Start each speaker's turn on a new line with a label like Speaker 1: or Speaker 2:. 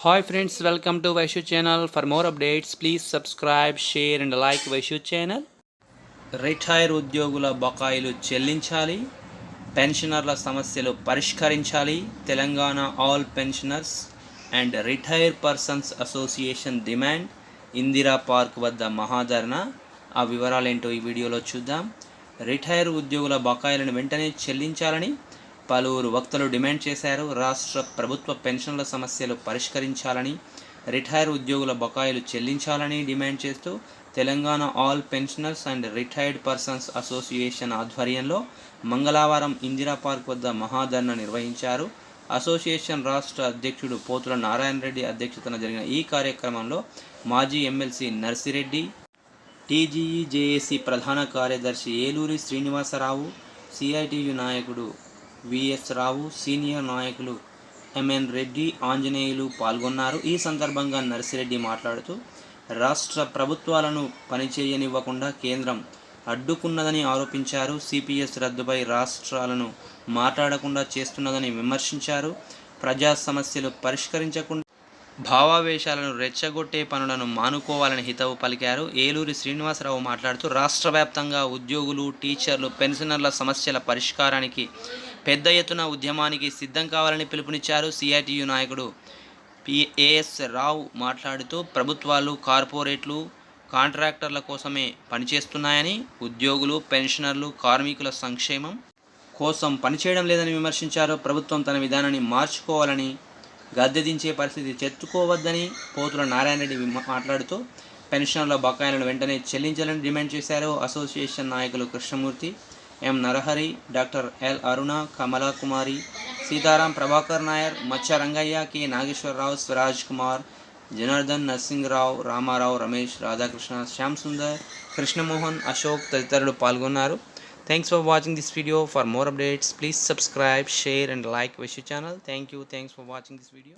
Speaker 1: Hi friends welcome to Vaishu channel for more updates please subscribe share and like Vaishu channel retire ఉద్యోగుల బకాయిలు చెల్లించాలి పెన్షనర్ల సమస్యలు పరిష్కరించాలి Telangana all pensioners and retire persons association demand Indira park వద్ద మహాధరణ ఆ వివరాలు ఏంటో ఈ వీడియోలో చూద్దాం. రిటైర్ ఉద్యోగుల బకాయిలను వెంటనే చెల్లించాలని పలువురు వక్తలు డిమాండ్ చేశారు. రాష్ట్ర ప్రభుత్వ పెన్షన్ల సమస్యలు పరిష్కరించాలని రిటైర్ ఉద్యోగుల బకాయిలు చెల్లించాలని డిమాండ్ చేస్తూ Telangana all pensioners and retired persons association ఆధ్వర్యంలో మంగళవారం ఇందిరా పార్క్ వద్ద మహాధర్ణ నిర్వహించారు. అసోసియేషన్ రాష్ట్ర అధ్యక్షుడు పోతుల నారాయణ రెడ్డి అధ్యక్షతన జరిగిన ఈ కార్యక్రమంలో మాజీ ఎమ్మెల్సీ నర్సిరెడ్డి టీజీఈ జేఏసీ ప్రధాన కార్యదర్శి ఏలూరి శ్రీనివాసరావు సిఐటియు నాయకుడు విఎస్ రావు సీనియర్ నాయకులు ఎంఎన్ రెడ్డి ఆంజనేయులు పాల్గొన్నారు. ఈ సందర్భంగా నర్సిరెడ్డి మాట్లాడుతూ రాష్ట్ర ప్రభుత్వాలను పనిచేయనివ్వకుండా కేంద్రం అడ్డుకున్నదని ఆరోపించారు. సిపిఎస్ రద్దుపై రాష్ట్రాలను మాట్లాడకుండా చేస్తున్నదని విమర్శించారు. ప్రజా సమస్యలు పరిష్కరించకుండా భావావేశాలను రెచ్చగొట్టే పనులను మానుకోవాలని హితవు పలికారు. ఏలూరి శ్రీనివాసరావు మాట్లాడుతూ రాష్ట్ర వ్యాప్తంగా ఉద్యోగులు టీచర్లు పెన్షనర్ల సమస్యల పరిష్కారానికి పెద్ద ఎత్తున ఉద్యమానికి సిద్ధం కావాలని పిలుపునిచ్చారు సిఐటియు నాయకుడు పిఏఎస్ రావు మాట్లాడుతూ ప్రభుత్వాలు కార్పొరేట్లు కాంట్రాక్టర్ల కోసమే పనిచేస్తున్నాయని ఉద్యోగులు పెన్షనర్లు కార్మికుల సంక్షేమం కోసం పనిచేయడం లేదని విమర్శించారు. ప్రభుత్వం తన విధానాన్ని మార్చుకోవాలని గద్దె దించే పరిస్థితి చెత్తుకోవద్దని పోతుల నారాయణ రెడ్డి మాట్లాడుతూ పెన్షన్ల బకాయిలను వెంటనే చెల్లించాలని డిమాండ్ చేశారు అసోసియేషన్ నాయకులు Krishnamurthy M Narahari doctor L Aruna Kamala Kumari Sitaram Prabhakar Nair Maccha Rangaiah K Nageswararao Swaraj Kumar Janardhan Narsingrao Ramarao Ramesh Radhakrishna Shyam Sundar Krishnamohan Ashok తదితరులు పాల్గొన్నారు. Thanks for watching this video. For more updates, please subscribe, share and like Vishu channel. Thank you. Thanks for watching this video.